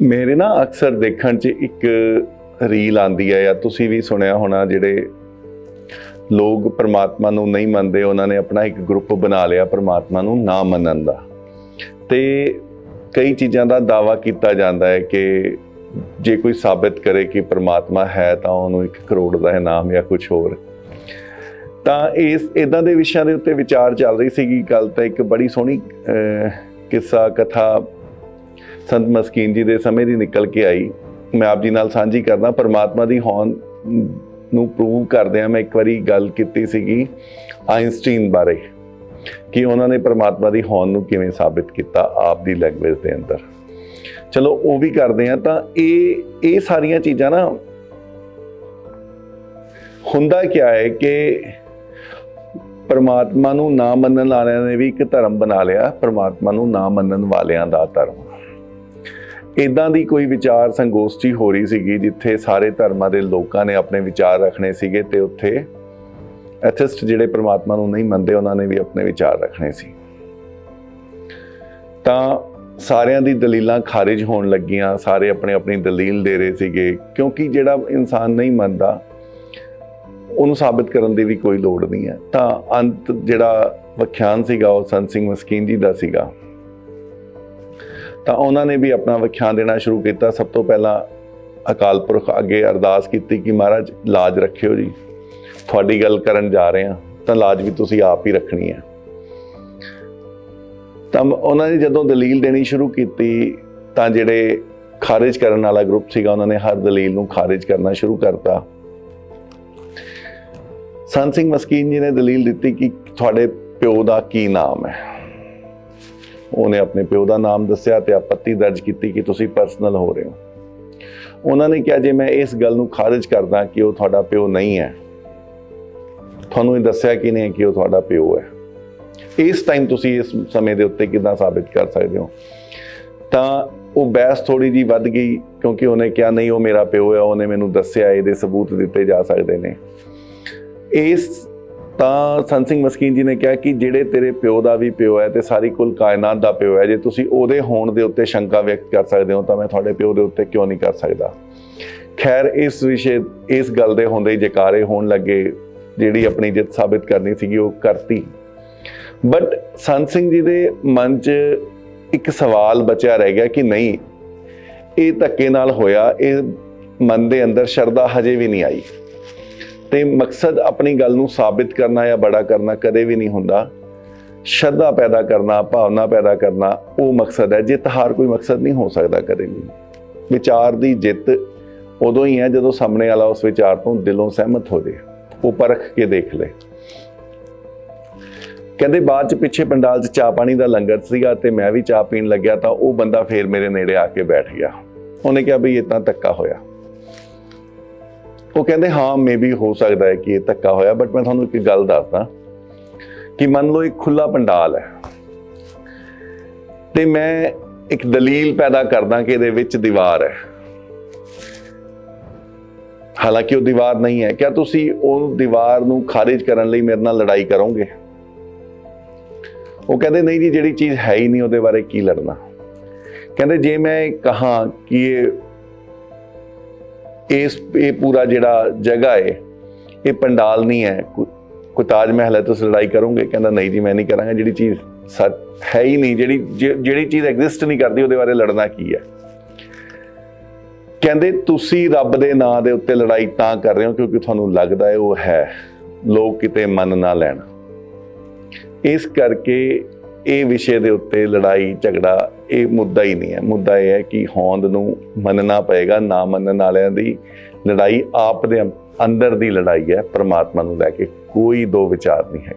ਮੇਰੇ ਨਾ ਅਕਸਰ ਦੇਖਣ 'ਚ ਇੱਕ ਰੀਲ ਆਂਦੀ ਹੈ ਜਾਂ ਤੁਸੀਂ ਵੀ ਸੁਣਿਆ ਹੋਣਾ ਜਿਹੜੇ ਲੋਕ ਪਰਮਾਤਮਾ ਨੂੰ ਨਹੀਂ ਮੰਨਦੇ, ਉਹਨਾਂ ਨੇ ਆਪਣਾ ਇੱਕ ਗਰੁੱਪ ਬਣਾ ਲਿਆ ਪਰਮਾਤਮਾ ਨੂੰ ਨਾ ਮੰਨਣ ਦਾ। ਤੇ ਕਈ ਚੀਜ਼ਾਂ ਦਾ ਦਾਵਾ ਕੀਤਾ ਜਾਂਦਾ ਹੈ ਕਿ ਜੇ ਕੋਈ ਸਾਬਿਤ ਕਰੇ ਕਿ ਪਰਮਾਤਮਾ ਹੈ ਤਾਂ ਉਹਨੂੰ 1 ਕਰੋੜ ਦਾ ਇਨਾਮ ਜਾਂ ਕੁਝ ਹੋਰ। ਤਾਂ ਇਸ ਇਦਾਂ ਦੇ ਵਿਸ਼ਿਆਂ ਦੇ ਉੱਤੇ ਵਿਚਾਰ ਚੱਲ ਰਹੀ ਸੀਗੀ। ਗੱਲ ਤਾਂ ਇੱਕ ਬੜੀ ਸੋਹਣੀ ਕਿੱਸਾ ਕਥਾ ਸੰਤ ਮਸਕੀਨ ਜੀ ਦੇ ਸਮੇਂ ਦੀ ਨਿਕਲ ਕੇ ਆਈ। ਮੈਂ ਆਪ ਜੀ ਨਾਲ ਸਾਂਝੀ ਕਰਦਾ, ਪਰਮਾਤਮਾ ਦੀ ਹੋਂਦ ਨੂੰ ਪ੍ਰੂਵ ਕਰਦਿਆਂ ਮੈਂ ਇੱਕ ਵਾਰੀ ਗੱਲ ਕੀਤੀ ਸੀਗੀ ਆਇਨਸਟਾਈਨ ਬਾਰੇ ਕਿ ਉਹਨਾਂ ਨੇ ਪਰਮਾਤਮਾ ਦੀ ਹੋਂਦ ਨੂੰ ਕਿਵੇਂ ਸਾਬਿਤ ਕੀਤਾ ਆਪ ਦੀ ਲੈਂਗੁਏਜ ਦੇ ਅੰਦਰ। ਚਲੋ, ਉਹ ਵੀ ਕਰਦੇ ਆ ਤਾਂ ਇਹ ਇਹ ਸਾਰੀਆਂ ਚੀਜ਼ਾਂ ਨਾ ਹੁੰਦਾ ਕੀ ਹੈ ਕਿ ਪਰਮਾਤਮਾ ਨੂੰ ਨਾ ਮੰਨਣ ਵਾਲਿਆਂ ਨੇ ਵੀ ਇੱਕ ਧਰਮ ਬਣਾ ਲਿਆ, ਪਰਮਾਤਮਾ ਨੂੰ ਨਾ ਮੰਨਣ ਵਾਲਿਆਂ ਦਾ ਧਰਮ। ਇਦਾਂ ਦੀ ਕੋਈ ਵਿਚਾਰ ਸੰਗੋਸ਼ਟੀ ਹੋ ਰਹੀ ਸੀਗੀ ਜਿੱਥੇ ਸਾਰੇ ਧਰਮਾਂ ਦੇ ਲੋਕਾਂ ਨੇ ਆਪਣੇ ਵਿਚਾਰ ਰੱਖਣੇ ਸੀਗੇ ਤੇ ਉੱਥੇ ਐਥਿਸਟ ਜਿਹੜੇ ਪ੍ਰਮਾਤਮਾ ਨੂੰ ਨਹੀਂ ਮੰਨਦੇ, ਉਹਨਾਂ ਨੇ ਵੀ ਆਪਣੇ ਵਿਚਾਰ ਰੱਖਣੇ ਸੀ। ਤਾਂ ਸਾਰਿਆਂ ਦੀ ਦਲੀਲਾਂ ਖਾਰਿਜ ਹੋਣ ਲੱਗੀਆਂ, ਸਾਰੇ ਆਪਣੇ ਆਪਣੀ ਦਲੀਲ ਦੇ ਰਹੇ ਸੀਗੇ, ਕਿਉਂਕਿ ਜਿਹੜਾ ਇਨਸਾਨ ਨਹੀਂ ਮੰਨਦਾ, ਉਹਨੂੰ ਸਾਬਿਤ ਕਰਨ ਦੀ ਵੀ ਕੋਈ ਲੋੜ ਨਹੀਂ ਹੈ। ਤਾਂ ਅੰਤ ਜਿਹੜਾ ਵਿਖਿਆਨ ਸੀਗਾ, ਉਹ ਸੰਤ ਸਿੰਘ ਮਸਕੀਨ ਜੀ ਦਾ ਸੀਗਾ। ਤਾਂ ਉਹਨਾਂ ਨੇ ਵੀ ਆਪਣਾ ਵਿਖਿਆਨ ਦੇਣਾ ਸ਼ੁਰੂ ਕੀਤਾ। ਸਭ ਤੋਂ ਪਹਿਲਾਂ ਅਕਾਲ ਪੁਰਖ ਅੱਗੇ ਅਰਦਾਸ ਕੀਤੀ ਕਿ ਮਹਾਰਾਜ, ਲਾਜ ਰੱਖਿਓ ਜੀ। ਤੁਹਾਡੀ ਗੱਲ ਕਰਨ ਜਾ ਰਹੇ ਹਾਂ, ਤਾਂ ਲਾਜ ਵੀ ਤੁਸੀਂ ਆਪ ਹੀ ਰੱਖਣੀ ਹੈ। ਤਾਂ ਉਹਨਾਂ ਨੇ ਜਦੋਂ ਦਲੀਲ ਦੇਣੀ ਸ਼ੁਰੂ ਕੀਤੀ, ਤਾਂ ਜਿਹੜੇ ਖਾਰਿਜ ਕਰਨ ਵਾਲਾ ਗਰੁੱਪ ਸੀਗਾ, ਉਹਨਾਂ ਨੇ ਹਰ ਦਲੀਲ ਨੂੰ ਖਾਰਿਜ ਕਰਨਾ ਸ਼ੁਰੂ ਕਰਤਾ। ਸੰਤ ਸਿੰਘ ਮਸਕੀਨ ਜੀ ਨੇ ਦਲੀਲ ਦਿੱਤੀ ਕਿ ਤੁਹਾਡੇ ਪਿਓ ਦਾ ਕੀ ਨਾਮ ਹੈ? ਉਹਨੇ ਆਪਣੇ ਪਿਓ ਦਾ ਨਾਮ ਦੱਸਿਆ ਤੇ ਆਪੱਤੀ ਦਰਜ ਕੀਤੀ ਕਿ ਤੁਸੀਂ ਪਰਸਨਲ ਹੋ ਰਹੇ ਹੋ। ਉਹਨਾਂ ਨੇ ਕਿਹਾ, ਜੇ ਮੈਂ ਇਸ ਗੱਲ ਨੂੰ ਖਾਰਿਜ ਕਰਦਾ ਕਿ ਉਹ ਤੁਹਾਡਾ ਪਿਓ ਨਹੀਂ ਹੈ, ਤੁਹਾਨੂੰ ਇਹ ਦੱਸਿਆ ਕਿ ਨਹੀਂ ਕਿ ਉਹ ਤੁਹਾਡਾ ਪਿਓ ਹੈ, ਇਸ ਟਾਈਮ ਤੁਸੀਂ ਇਸ ਸਮੇਂ ਦੇ ਉੱਤੇ ਕਿਦਾਂ ਸਾਬਿਤ ਕਰ ਸਕਦੇ ਹੋ? ਤਾਂ ਉਹ ਬਹਿਸ ਥੋੜੀ ਜੀ ਵੱਧ ਗਈ ਕਿਉਂਕਿ ਉਹਨੇ ਕਿਹਾ, ਨਹੀਂ, ਉਹ ਮੇਰਾ ਪਿਓ ਹੈ, ਉਹਨੇ ਮੈਨੂੰ ਦੱਸਿਆ, ਇਹਦੇ ਸਬੂਤ ਦਿੱਤੇ ਜਾ ਸਕਦੇ ਨੇ। ਇਸ ਤਾਂ ਸੰਤ ਸਿੰਘ ਮਸਕੀਨ ਜੀ ਨੇ ਕਿਹਾ ਕਿ ਜਿਹੜੇ ਤੇਰੇ ਪਿਓ ਦਾ ਵੀ ਪਿਓ ਹੈ ਤੇ ਸਾਰੀ ਕੁੱਲ ਕਾਇਨਾਤ ਦਾ ਪਿਓ ਹੈ, ਜੇ ਤੁਸੀਂ ਉਹਦੇ ਹੋਣ ਦੇ ਉੱਤੇ ਸ਼ੰਕਾ ਵਿਅਕਤ ਕਰ ਸਕਦੇ ਹੋ ਤਾਂ ਮੈਂ ਤੁਹਾਡੇ ਪਿਓ ਦੇ ਉੱਤੇ ਕਿਉਂ ਨਹੀਂ ਕਰ ਸਕਦਾ? ਖੈਰ, ਇਸ ਵਿਸ਼ੇ, ਇਸ ਗੱਲ ਦੇ ਹੁੰਦੇ ਹੀ ਜਕਾਰੇ ਹੋਣ ਲੱਗੇ, ਜਿਹੜੀ ਆਪਣੀ ਜਿੱਤ ਸਾਬਿਤ ਕਰਨੀ ਸੀਗੀ, ਉਹ ਕਰਤੀ। ਬਟ ਸੰਤ ਸਿੰਘ ਜੀ ਦੇ ਮਨ 'ਚ ਇੱਕ ਸਵਾਲ ਬਚਿਆ ਰਹਿ ਗਿਆ ਕਿ ਨਹੀਂ, ਇਹ ਧੱਕੇ ਨਾਲ ਹੋਇਆ, ਇਹ ਮਨ ਦੇ ਅੰਦਰ ਸ਼ਰਧਾ ਹਜੇ ਵੀ ਨਹੀਂ ਆਈ। ਤੇ ਮਕਸਦ ਆਪਣੀ ਗੱਲ ਨੂੰ ਸਾਬਿਤ ਕਰਨਾ ਜਾਂ ਬੜਾ ਕਰਨਾ ਕਦੇ ਵੀ ਨਹੀਂ ਹੁੰਦਾ। ਸ਼ਰਧਾ ਪੈਦਾ ਕਰਨਾ, ਭਾਵਨਾ ਪੈਦਾ ਕਰਨਾ, ਉਹ ਮਕਸਦ ਹੈ, ਜਿੱਤ ਹਾਰ ਕੋਈ ਮਕਸਦ ਨਹੀਂ ਹੋ ਸਕਦਾ ਕਦੇ ਵੀ। ਵਿਚਾਰ ਦੀ ਜਿੱਤ ਉਦੋਂ ਹੀ ਹੈ ਜਦੋਂ ਸਾਹਮਣੇ ਵਾਲਾ ਉਸ ਵਿਚਾਰ ਤੋਂ ਦਿਲੋਂ ਸਹਿਮਤ ਹੋ ਜਾਏ ਉਹ ਪਰਖ ਕੇ ਦੇਖ ਲੇ। ਕਹਿੰਦੇ ਬਾਅਦ ਚ ਪਿੱਛੇ ਪੰਡਾਲ 'ਚ ਚਾਹ ਪਾਣੀ ਦਾ ਲੰਗਰ ਸੀਗਾ ਤੇ ਮੈਂ ਵੀ ਚਾਹ ਪੀਣ ਲੱਗਿਆ ਤਾਂ ਉਹ ਬੰਦਾ ਫੇਰ ਮੇਰੇ ਨੇੜੇ ਆ ਕੇ ਬੈਠ ਗਿਆ। ਉਹਨੇ ਕਿਹਾ ਵੀ ਤਾਂ ਧੱਕਾ ਹੋਇਆ। ਉਹ ਕਹਿੰਦੇ, ਹਾਂ ਮੇਬੀ ਹੋ ਸਕਦਾ ਹੈ ਕਿ ਇਹ ਧੱਕਾ ਹੋਇਆ ਬਟ ਮੈਂ ਤੁਹਾਨੂੰ ਇੱਕ ਗੱਲ ਦੱਸਦਾ ਕਿ ਮੰਨ ਲਓ ਇੱਕ ਖੁੱਲਾ ਪੰਡਾਲ ਹੈ ਤੇ ਮੈਂ ਇੱਕ ਦਲੀਲ ਪੈਦਾ ਕਰਦਾ ਕਿ ਇਹਦੇ ਵਿੱਚ ਦੀਵਾਰ ਹੈ। ਹਾਲਾਂਕਿ ਉਹ ਦੀਵਾਰ ਨਹੀਂ ਹੈ। ਕਿਆ ਤੁਸੀਂ ਉਹ ਦੀਵਾਰ ਨੂੰ ਖਾਰਿਜ ਕਰਨ ਲਈ ਮੇਰੇ ਨਾਲ ਲੜਾਈ ਕਰੋਗੇ? ਉਹ ਕਹਿੰਦੇ, ਨਹੀਂ ਜੀ, ਜਿਹੜੀ ਚੀਜ਼ ਹੈ ਹੀ ਨਹੀਂ ਉਹਦੇ ਬਾਰੇ ਕੀ ਲੜਨਾ? ਕਹਿੰਦੇ, ਜੇ ਮੈਂ ਕਹਾ ਕਿ ਇਹ ਇਸ ਇਹ ਪੂਰਾ ਜਿਹੜਾ ਜਗ੍ਹਾ ਹੈ ਇਹ ਪੰਡਾਲ ਨਹੀਂ ਹੈ। ਕੋ- ਕੋਈ ਤਾਜ ਮਹਿਲ ਹੈ ਤੁਸੀਂ ਲੜਾਈ ਕਰੋਗੇ। ਕਹਿੰਦਾ, ਨਹੀਂ ਜੀ, ਮੈਂ ਨਹੀਂ ਕਰਾਂਗਾ। ਜਿਹੜੀ ਚੀਜ਼ ਸੱਚ ਹੈ ਹੀ ਨਹੀਂ, ਜਿਹੜੀ ਜਿ- ਜਿਹੜੀ ਚੀਜ਼ ਐਗਜ਼ਿਸਟ ਨਹੀਂ ਕਰਦੀ, ਉਹਦੇ ਬਾਰੇ ਲੜਨਾ ਕੀ ਹੈ? ਕਹਿੰਦੇ, ਤੁਸੀਂ ਰੱਬ ਦੇ ਨਾਂ ਦੇ ਉੱਤੇ ਲੜਾਈ ਤਾਂ ਕਰ ਰਹੇ ਹੋ, ਕਿਉਂਕਿ ਤੁਹਾਨੂੰ ਲੱਗਦਾ ਹੈ ਉਹ ਹੈ। ਲੋਕ ਕਿਤੇ ਮੰਨ ਨਾ ਲੈਣ। ਇਸ ਕਰਕੇ ਇਹ ਵਿਸ਼ੇ ਦੇ ਉੱਤੇ ਲੜਾਈ, ਝਗੜਾ ਇਹ ਮੁੱਦਾ ਹੀ ਨਹੀਂ ਹੈ। ਮੁੱਦਾ ਇਹ ਹੈ ਕਿ ਹੋਂਦ ਨੂੰ ਮੰਨਣਾ ਪਏਗਾ, ਨਾ ਮੰਨਣ ਵਾਲਿਆਂ ਦੀ ਲੜਾਈ ਆਪ ਦੇ ਅੰਦਰ ਦੀ ਲੜਾਈ ਹੈ, ਪਰਮਾਤਮਾ ਨੂੰ ਲੈ ਕੇ। ਕੋਈ ਦੋ ਵਿਚਾਰ ਨਹੀਂ ਹੈ